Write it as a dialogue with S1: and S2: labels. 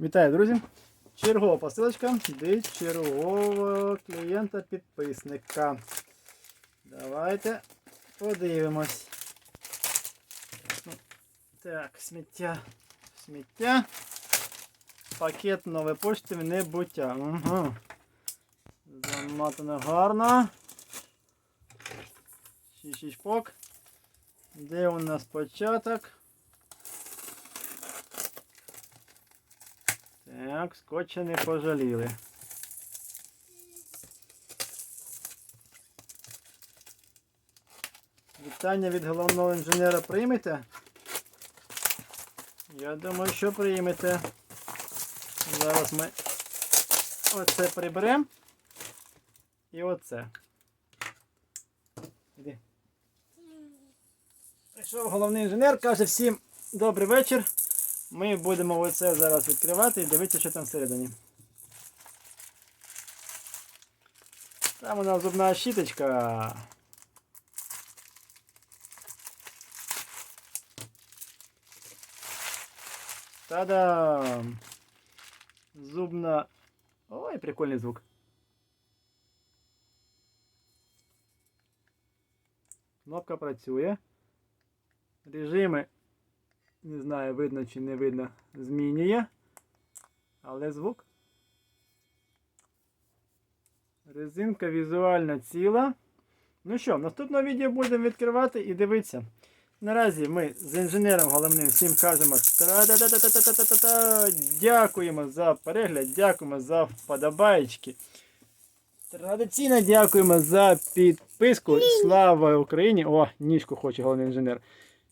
S1: Вітаю, друзі! Чергова посилочка від чергового клієнта-підписника. Давайте подивимось. Так, сміття. Сміття. Пакет нової почти в небуття. Угу. Замотано гарно. Щічпок. Де у нас початок? Так, скотча не пожаліли. Вітання від головного інженера приймете? Я думаю, що приймете. Зараз ми оце приберемо. І оце. Іди. Прийшов головний інженер, каже всім добрий вечір. Ми будемо оце зараз відкривати і дивитися, що там всередині. Там у нас зубна щіточка. Та-дам! Зубна. Ой, прикольний звук. Кнопка працює. Режими не знаю, видно чи не видно, змінює. Але звук. Резинка візуально ціла. Ну що, в наступному відео будемо відкривати і дивитися. Наразі ми з інженером головним всім кажемо. Дякуємо за перегляд, дякуємо за вподобаєчки. Традиційно дякуємо за підписку. Слава Україні! О, ніжку хоче головний інженер.